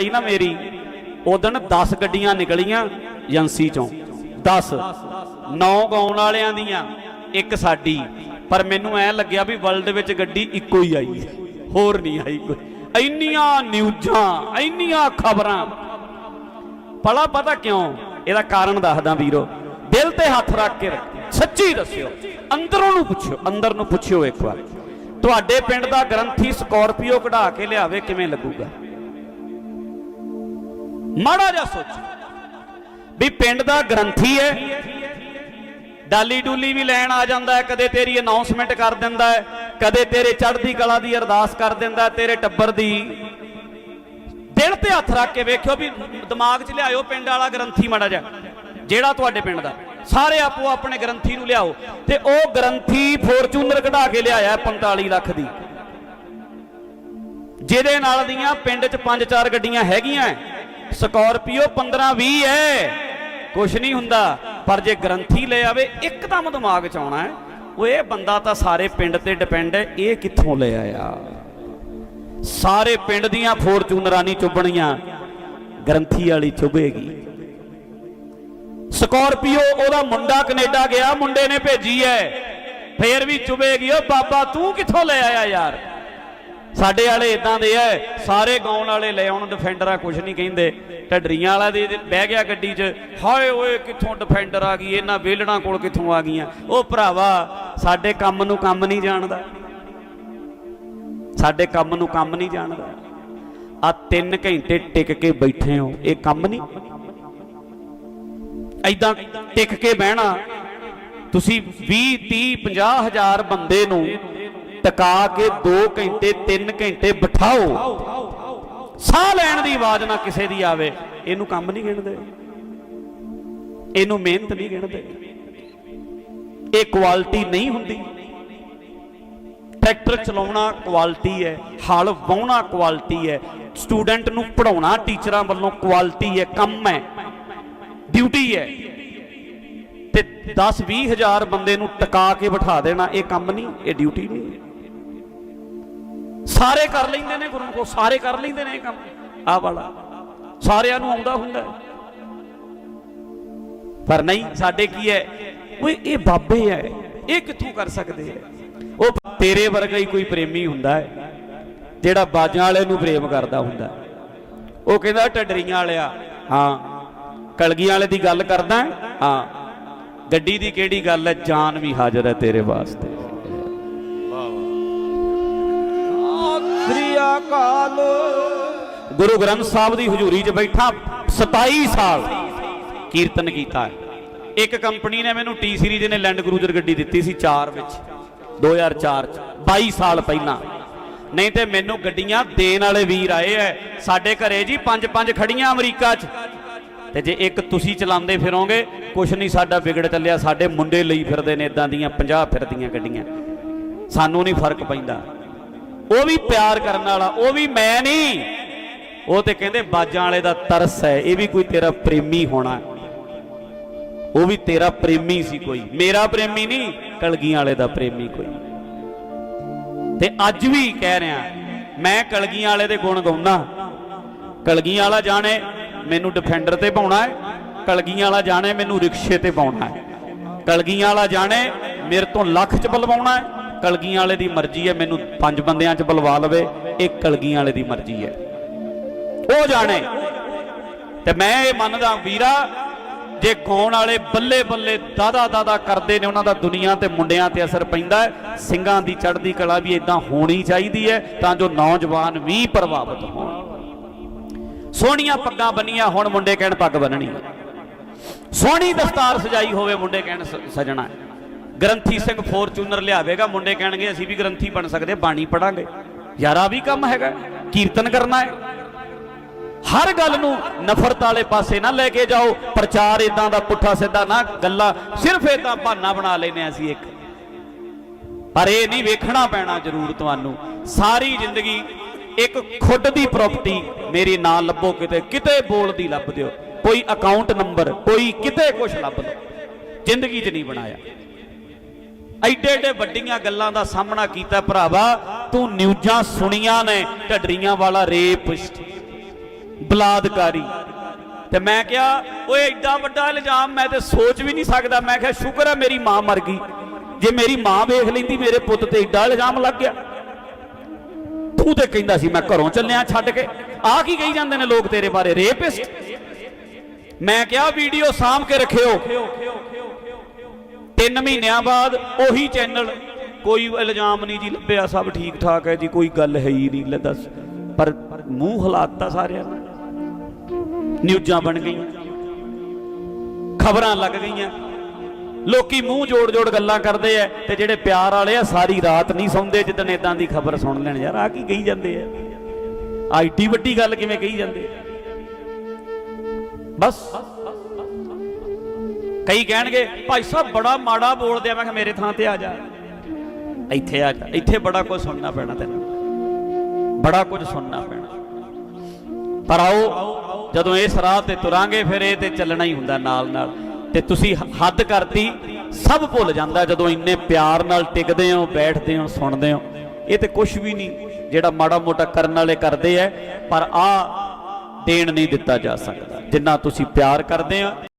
ਸੀ ਨਾ ਮੇਰੀ ਉਦੋਂ 10 ਗੱਡੀਆਂ ਨਿਕਲੀਆਂ ਏਜੰਸੀ ਚੋਂ। 10 ਨੌ ਗਾਉਣ ਵਾਲਿਆਂ ਦੀਆਂ, ਇੱਕ ਸਾਡੀ। ਪਰ ਮੈਨੂੰ ਐ ਲੱਗਿਆ ਵੀ ਵਰਲਡ ਵਿੱਚ ਗੱਡੀ ਇੱਕੋ ਹੀ ਆਈ ਹੈ, ਹੋਰ ਨਹੀਂ ਆਈ ਕੋਈ। ਇੰਨੀਆਂ ਨਿਊਜ਼ਾਂ, ਇੰਨੀਆਂ ਖਬਰਾਂ। ਪਲਾ ਪਤਾ ਕਿਉਂ? ਇਹਦਾ ਕਾਰਨ ਦੱਸਦਾ ਵੀਰੋ। ਦਿਲ ਤੇ ਹੱਥ ਰੱਖ ਕੇ ਰੱਖ। ਸੱਚੀ ਦੱਸਿਓ। ਅੰਦਰੋਂ ਨੂੰ ਪੁੱਛਿਓ, ਅੰਦਰ ਨੂੰ ਪੁੱਛਿਓ ਇੱਕ ਵਾਰ। ਤੁਹਾਡੇ ਪਿੰਡ ਦਾ ਗ੍ਰੰਥੀ ਸਕੋਰਪੀਓ ਕਢਾ ਕੇ ਲਿਆਵੇ, ਕਿਵੇਂ ਲੱਗੂਗਾ? ਮਾੜਾ ਜਿਹਾ ਸੋਚੋ। ਵੀ ਪਿੰਡ ਦਾ ਗ੍ਰੰਥੀ ਹੈ। ਡਾਲੀ ਡੂਲੀ ਵੀ ਲੈਣ ਆ ਜਾਂਦਾ ਹੈ, ਕਦੇ ਤੇਰੀ ਅਨਾਉਂਸਮੈਂਟ ਕਰ ਦਿੰਦਾ ਹੈ, ਕਦੇ ਤੇਰੇ ਚੜ੍ਹਦੀ ਕਲਾ ਦੀ ਅਰਦਾਸ ਕਰ ਦਿੰਦਾ ਤੇਰੇ ਟੱਬਰ ਦੀ। ਦਿਲ ਤੇ ਹੱਥ ਰੱਖ ਕੇ ਵੇਖਿਓ ਵੀ ਦਿਮਾਗ 'ਚ ਲਿਆਇਓ ਪਿੰਡ ਵਾਲਾ ਗ੍ਰੰਥੀ ਮਾੜਾ ਜਿਹਾ। ਜਿਹੜਾ ਤੁਹਾਡੇ ਪਿੰਡ ਦਾ। ਸਾਰੇ ਆਪੋ ਆਪਣੇ ਗ੍ਰੰਥੀ ਨੂੰ ਲਿਆਓ। ਤੇ ਉਹ ਗ੍ਰੰਥੀ ਫੋਰਚੂਨਰ ਕਢਾ ਕੇ ਲਿਆਇਆ 45 ਲੱਖ ਦੀ। ਜਿਹਦੇ ਨਾਲ ਦੀਆਂ ਪਿੰਡ 'ਚ ਪੰਜ ਚਾਰ ਗੱਡੀਆਂ ਹੈਗੀਆਂ ਸਕਾਰਪੀਓ 15 20 ਹੈ। ਕੁਛ ਨਹੀਂ ਹੁੰਦਾ। ਪਰ ਜੇ ਗ੍ਰੰਥੀ ਲੈ ਆਵੇ, ਇੱਕਦਮ ਦਿਮਾਗ 'ਚ ਆਉਣਾ ਹੈ। ਉਹ ਇਹ ਬੰਦਾ ਤਾਂ ਸਾਰੇ ਪਿੰਡ ਤੇ ਡਿਪੈਂਡ ਹੈ, ਇਹ ਕਿੱਥੋਂ ਲੈ ਆਇਆ? ਸਾਰੇ ਪਿੰਡ ਦੀਆਂ ਫੋਰਚੂਨਰਾਂ ਨਹੀਂ ਚੁੱਭਣੀਆਂ, ਗ੍ਰੰਥੀ ਵਾਲੀ ਚੁੱਭੇਗੀ। ਸਕਾਰਪੀਓ, ਉਹਦਾ ਮੁੰਡਾ ਕੈਨੇਡਾ ਗਿਆ, ਮੁੰਡੇ ਨੇ ਭੇਜੀ ਐ ਫੇਰ ਵੀ ਚੁੱਭੇਗੀ ਉਹ ਬਾਬਾ, ਤੂੰ ਕਿੱਥੋਂ ਲੈ ਆਇਆ ਯਾਰ? ਸਾਡੇ ਵਾਲੇ ਇਦਾਂ ਦੇ ਐ, ਸਾਰੇ ਗਾਉਣ ਵਾਲੇ ਲੈ ਆਉਣ ਡਿਫੈਂਡਰ ਆ ਕੁਝ ਨਹੀਂ ਕਹਿੰਦੇ। ਢੱਡਰੀਆਂ ਵਾਲਾ ਦੇ ਬਹਿ ਗਿਆ ਗੱਡੀ 'ਚ, ਹਾਏ ਓਏ, ਕਿੱਥੋਂ ਡਿਫੈਂਡਰ ਆ ਗਈ, ਇਹਨਾਂ ਵੇਲੜਾਂ ਕੋਲ ਕਿੱਥੋਂ ਆ ਗਈਆਂ? ਉਹ ਭਰਾਵਾ, ਸਾਡੇ ਕੰਮ ਨੂੰ ਕੰਮ ਨਹੀਂ ਜਾਣਦਾ। ਸਾਡੇ ਕੰਮ ਨੂੰ ਕੰਮ ਨਹੀਂ ਜਾਣਦਾ। ਆ 3 ਘੰਟੇ ਟਿਕ ਕੇ ਬੈਠੇ ਹੋ, ਇਹ ਕੰਮ ਨਹੀਂ? ਐਦਾਂ ਟਿਕ ਕੇ ਬਹਿਣਾ, ਤੁਸੀਂ 20 30 50 ਹਜ਼ਾਰ ਬੰਦੇ ਨੂੰ ਟਿਕਾ ਕੇ 2 ਘੰਟੇ 3 ਘੰਟੇ ਬਿਠਾਓ। ਸਾਹ ਲੈਣ ਦੀ ਆਵਾਜ਼ ਨਾ ਕਿਸੇ ਦੀ ਆਵੇ। ਇਹਨੂੰ ਕੰਮ ਨਹੀਂ ਗਿਣਦੇ। ਇਹਨੂੰ ਮਿਹਨਤ ਨਹੀਂ ਗਿਣਦੇ। ਇਹ ਕੁਆਲਿਟੀ ਨਹੀਂ ਹੁੰਦੀ। ਟਰੈਕਟਰ ਚਲਾਉਣਾ ਕੁਆਲਿਟੀ ਹੈ, ਹਲ ਵਾਹੁਣਾ ਕੁਆਲਿਟੀ ਹੈ, ਸਟੂਡੈਂਟ ਨੂੰ ਪੜਾਉਣਾ ਟੀਚਰਾਂ ਵੱਲੋਂ ਕੁਆਲਿਟੀ ਹੈ, ਕੰਮ ਹੈ, ਡਿਊਟੀ ਹੈ। ਤੇ 10 20 ਹਜ਼ਾਰ ਬੰਦੇ ਨੂੰ ਟਿਕਾ ਕੇ ਬਿਠਾ ਦੇਣਾ, ਇਹ ਕੰਮ ਨਹੀਂ, ਇਹ ਡਿਊਟੀ ਨਹੀਂ। ਸਾਰੇ ਕਰ ਲੈਂਦੇ ਨੇ ਗੁਰੂ ਕੋ, ਸਾਰੇ ਕਰ ਲੈਂਦੇ ਨੇ ਇਹ ਕੰਮ। ਆ ਵਾਲਾ, ਸਾਰਿਆਂ ਨੂੰ ਆਉਂਦਾ ਹੁੰਦਾ। ਪਰ ਨਹੀਂ, ਸਾਡੇ ਕੀ ਹੈ? ਓਏ, ਇਹ ਬਾਬੇ ਹੈ। ਇਹ ਕਿੱਥੋਂ ਕਰ ਸਕਦੇ ਹੈ? ਉਹ ਤੇਰੇ ਵਰਗਾ ਹੀ ਕੋਈ ਪ੍ਰੇਮੀ ਹੁੰਦਾ ਹੈ, ਜਿਹੜਾ ਬਾਜਾਂ ਵਾਲੇ ਨੂੰ ਪ੍ਰੇਮ ਕਰਦਾ ਹੁੰਦਾ ਉਹ ਕਹਿੰਦਾ ਟੱਡਰੀਆਂ ਵਾਲਿਆ, ਹਾਂ, ਕਲਗੀਆਂ ਵਾਲੇ ਦੀ ਗੱਲ ਕਰਦਾ, ਹਾਂ। ਗੱਡੀ ਦੀ ਕਿਹੜੀ ਗੱਲ ਹੈ? ਜਾਨ ਵੀ ਹਾਜ਼ਰ ਹੈ ਤੇਰੇ ਵਾਸਤੇ। ਅਕਾਲ। ਗੁਰੂ ਗ੍ਰੰਥ ਸਾਹਿਬ ਦੀ ਹਜ਼ੂਰੀ 'ਚ ਬੈਠਾ 27 ਸਾਲ ਕੀਰਤਨ ਕੀਤਾ ਹੈ। ਇੱਕ ਕੰਪਨੀ ਨੇ ਮੈਨੂੰ ਟੀ ਸੀਰੀਜ਼ ਨੇ ਲੈਂਡ ਕਰੂਜ਼ਰ ਗੱਡੀ ਦਿੱਤੀ ਸੀ 4 ਵਿੱਚ 2004 ਚ 22 ਸਾਲ ਪਹਿਲਾਂ। ਨਹੀਂ ਤੇ ਮੈਨੂੰ ਗੱਡੀਆਂ ਦੇਣ ਵਾਲੇ ਵੀਰ ਆਏ ਐ। ਸਾਡੇ ਘਰੇ ਜੀ ਪੰਜ ਪੰਜ ਖੜੀਆਂ ਅਮਰੀਕਾ 'ਚ। ਤੇ ਜੇ ਇੱਕ ਤੁਸੀਂ ਚਲਾਉਂਦੇ ਫਿਰੋਗੇ, ਕੁਛ ਨਹੀਂ ਸਾਡਾ ਵਿਗੜ ਚੱਲਿਆ, ਸਾਡੇ ਮੁੰਡੇ ਲਈ ਫਿਰਦੇ ਨੇ ਇਦਾਂ ਦੀਆਂ 50 ਫਿਰਦੀਆਂ ਗੱਡੀਆਂ। ਸਾਨੂੰ ਨਹੀਂ ਫ਼ਰਕ ਪੈਂਦਾ। ਉਹ ਵੀ ਪਿਆਰ ਕਰਨ ਵਾਲਾ, ਉਹ ਵੀ ਮੈਂ ਨਹੀਂ। ਉਹ ਤੇ ਕਹਿੰਦੇ, ਬਾਜਾਂ ਵਾਲੇ ਦਾ ਤਰਸ ਹੈ, ਇਹ ਵੀ ਕੋਈ ਤੇਰਾ ਪ੍ਰੇਮੀ ਹੋਣਾ। ਉਹ ਵੀ ਤੇਰਾ ਪ੍ਰੇਮੀ ਸੀ ਕੋਈ। ਮੇਰਾ ਪ੍ਰੇਮੀ ਨਹੀਂ, ਕਲਗੀਆਂ ਵਾਲੇ ਦਾ ਪ੍ਰੇਮੀ ਕੋਈ। ਤੇ ਅੱਜ ਵੀ ਕਹਿ ਰਿਹਾ, ਮੈਂ ਕਲਗੀਆਂ ਵਾਲੇ ਦੇ ਗੁਣ ਗਾਉਣਾ ਕਲਗੀਆਂ ਵਾਲਾ ਜਾਣੇ, ਮੈਨੂੰ ਡਿਫੈਂਡਰ ਤੇ ਪਾਉਣਾ ਹੈ। ਕਲਗੀਆਂ ਵਾਲਾ ਜਾਣੇ, ਮੈਨੂੰ ਰਿਕਸ਼ੇ ਤੇ ਪਾਉਣਾ ਹੈ। ਕਲਗੀਆਂ ਵਾਲਾ ਜਾਣੇ, ਮੇਰੇ ਤੋਂ ਲੱਖ ਚ ਬਲਵਾਉਣਾ ਹੈ। ਕਲਗੀਆਂ ਵਾਲੇ ਦੀ ਮਰਜ਼ੀ ਹੈ, ਮੈਨੂੰ ਪੰਜ ਬੰਦਿਆਂ ਚ ਬੁਲਵਾ ਲਵੇ, ਇਹ ਕਲਗੀਆਂ ਵਾਲੇ ਦੀ ਮਰਜ਼ੀ ਹੈ। ਉਹ ਜਾਣੇ। ਤੇ ਮੈਂ ਇਹ ਮੰਨਦਾ ਵੀਰਾ, ਜੇ ਗਾਉਣ ਵਾਲੇ ਬੱਲੇ ਬੱਲੇ ਦਾਦਾ ਦਾਦਾ ਕਰਦੇ ਨੇ, ਉਹਨਾਂ ਦਾ ਦੁਨੀਆ ਤੇ ਮੁੰਡਿਆਂ ਤੇ ਅਸਰ ਪੈਂਦਾ ਸਿੰਘਾਂ ਦੀ ਚੜ੍ਹਦੀ ਕਲਾ ਵੀ ਇਦਾਂ ਹੋਣੀ ਚਾਹੀਦੀ ਹੈ, ਤਾਂ ਜੋ ਨੌਜਵਾਨ ਵੀ ਪ੍ਰਭਾਵਿਤ ਹੋਣ। ਸੋਹਣੀਆਂ ਪੱਗਾਂ ਬੰਨੀਆਂ, ਹੁਣ ਮੁੰਡੇ ਕਹਿਣ ਪੱਗ ਬੰਨਣੀ। ਸੋਹਣੀ ਦਸਤਾਰ ਸਜਾਈ ਹੋਵੇ, ਮੁੰਡੇ ਕਹਿਣ ਸ- ਸਜਣਾ ਗ੍ਰੰਥੀ ਸਿੰਘ ਫੋਰਚੂਨਰ ਲਿਆਵੇਗਾ, ਮੁੰਡੇ ਕਹਿਣਗੇ, ਅਸੀਂ ਵੀ ਗ੍ਰੰਥੀ ਬਣ ਸਕਦੇ, ਬਾਣੀ ਪੜਾਂਗੇ। ਯਾਰਾ ਵੀ ਕੰਮ ਹੈਗਾ, ਕੀਰਤਨ ਕਰਨਾ ਹੈ। ਹਰ ਗੱਲ ਨੂੰ ਨਫ਼ਰਤ ਵਾਲੇ ਪਾਸੇ ਨਾ ਲੈ ਕੇ ਜਾਓ, ਪ੍ਰਚਾਰ ਇਦਾਂ ਦਾ ਪੁੱਠਾ ਸਿੱਧਾ ਨਾ, ਗੱਲਾਂ ਸਿਰਫ ਇਦਾਂ ਬਹਾਨਾ ਬਣਾ ਲੈਨੇ ਅਸੀਂ ਇੱਕ। ਪਰ ਇਹ ਨਹੀਂ ਵੇਖਣਾ ਪੈਣਾ ਜ਼ਰੂਰ ਤੁਹਾਨੂੰ। ਸਾਰੀ ਜ਼ਿੰਦਗੀ ਇੱਕ ਖੁੱਡ ਦੀ ਪ੍ਰਾਪਰਟੀ ਮੇਰੇ ਨਾਂ ਲੱਭੋ ਕਿਤੇ ਕਿਤੇ ਬੋਲਦੀ ਲੱਭ ਦਿਓ। ਕੋਈ ਅਕਾਊਂਟ ਨੰਬਰ ਕੋਈ ਕਿਤੇ ਕੁਝ ਲੱਭ ਲਓ ਜ਼ਿੰਦਗੀ 'ਚ ਨਹੀਂ ਬਣਾਇਆ। ਐਡੇ ਐਡੇ ਵੱਡੀਆਂ ਗੱਲਾਂ ਦਾ ਸਾਹਮਣਾ ਕੀਤਾ ਭਰਾਵਾ, ਤੂੰ ਨਿਊਜ਼ਾਂ ਸੁਣੀਆਂ ਨੇ, ਢੱਡਰੀਆਂ ਵਾਲਾ ਰੇਪ ਬਲਾਦਕਾਰੀ ਤੇ ਮੈਂ ਕਿਹਾ, ਓਏ ਐਡਾ ਵੱਡਾ ਇਲਜ਼ਾਮ, ਮੈਂ ਤੇ ਸੋਚ ਵੀ ਨਹੀਂ ਸਕਦਾ। ਮੈਂ ਕਿਹਾ, ਸ਼ੁਕਰ ਹੈ ਮੇਰੀ ਮਾਂ ਮਰ ਗਈ। ਜੇ ਮੇਰੀ ਮਾਂ ਵੇਖ ਲੈਂਦੀ, ਮੇਰੇ ਪੁੱਤ ਤੇ ਐਡਾ ਇਲਜ਼ਾਮ ਲੱਗ ਗਿਆ। ਤੂੰ ਤੇ ਕਹਿੰਦਾ ਸੀ, ਮੈਂ ਘਰੋਂ ਚੱਲਿਆ ਛੱਡ ਕੇ। ਆ ਕੀ ਕਹੀ ਜਾਂਦੇ ਨੇ ਲੋਕ ਤੇਰੇ ਬਾਰੇ? ਰੇਪਿਸਟ? ਮੈਂ ਕਿਹਾ, ਵੀਡੀਓ ਸਾਂਭ ਕੇ ਰੱਖਿਓ। ਤਿੰਨ ਮਹੀਨਿਆਂ ਬਾਅਦ ਉਹੀ ਚੈਨਲ ਕੋਈ ਇਲਜ਼ਾਮ ਨਹੀਂ ਜੀ ਲੱਭਿਆ, ਸਭ ਠੀਕ ਠਾਕ ਹੈ ਜੀ, ਕੋਈ ਗੱਲ ਹੈ ਹੀ ਨਹੀਂ, ਲੈ ਦੱਸ। ਪਰ ਮੂੰਹ ਹਲਾਤਾ ਸਾਰਿਆਂ ਨੇ। ਨਿਊਜ਼ਾਂ ਬਣ ਗਈਆਂ। ਖਬਰਾਂ ਲੱਗ ਗਈਆਂ। ਲੋਕੀ ਮੂੰਹ ਜੋੜ ਜੋੜ ਗੱਲਾਂ ਕਰਦੇ ਐ ਤੇ ਜਿਹੜੇ ਪਿਆਰ ਵਾਲੇ ਆ, ਸਾਰੀ ਰਾਤ ਨਹੀਂ ਸੌਂਦੇ, ਜਿੱਦਣ ਇਦਾਂ ਦੀ ਖਬਰ ਸੁਣ ਲੈਣ। ਯਾਰ ਆ ਕੀ ਕਹੀ ਜਾਂਦੇ ਆ? ਆਈਟੀ ਵੱਡੀ ਗੱਲ ਕਿਵੇਂ ਕਹੀ ਜਾਂਦੇ ਆ? ਬਸ। ਕਈ ਕਹਿਣਗੇ, ਭਾਈ ਸਾਹਿਬ ਬੜਾ ਮਾੜਾ ਬੋਲਦੇ ਆ। ਮੈਂ ਕਿਹਾ, ਮੇਰੇ ਥਾਂ ਤੇ ਆ ਜਾ। ਇੱਥੇ ਆ ਜਾ। ਇੱਥੇ ਬੜਾ ਕੁਝ ਸੁਣਨਾ ਪੈਣਾ ਤੈਨੂੰ। ਬੜਾ ਕੁਝ ਸੁਣਨਾ ਪੈਣਾ। ਪਰ ਆਓ, ਜਦੋਂ ਇਸ ਰਾਹ ਤੇ ਤੁਰਾਂਗੇ, ਫਿਰ ਇਹ ਤੇ ਚੱਲਣਾ ਹੀ ਹੁੰਦਾ ਨਾਲ ਨਾਲ ਤੇ ਤੁਸੀਂ ਹੱਦ ਕਰਤੀ, ਸਭ ਭੁੱਲ ਜਾਂਦਾ ਜਦੋਂ ਇੰਨੇ ਪਿਆਰ ਨਾਲ ਟਿਕਦੇ ਹੋ, ਬੈਠਦੇ ਹੋ, ਸੁਣਦੇ ਹੋ। ਇਹ ਤੇ ਕੁਝ ਵੀ ਨਹੀਂ, ਜਿਹੜਾ ਮਾੜਾ ਮੋਟਾ ਕਰਨ ਵਾਲੇ ਕਰਦੇ ਐ, ਪਰ ਆ ਦੇਣ ਨਹੀਂ ਦਿੱਤਾ ਜਾ ਸਕਦਾ, ਜਿੰਨਾ ਤੁਸੀਂ ਪਿਆਰ ਕਰਦੇ ਆ।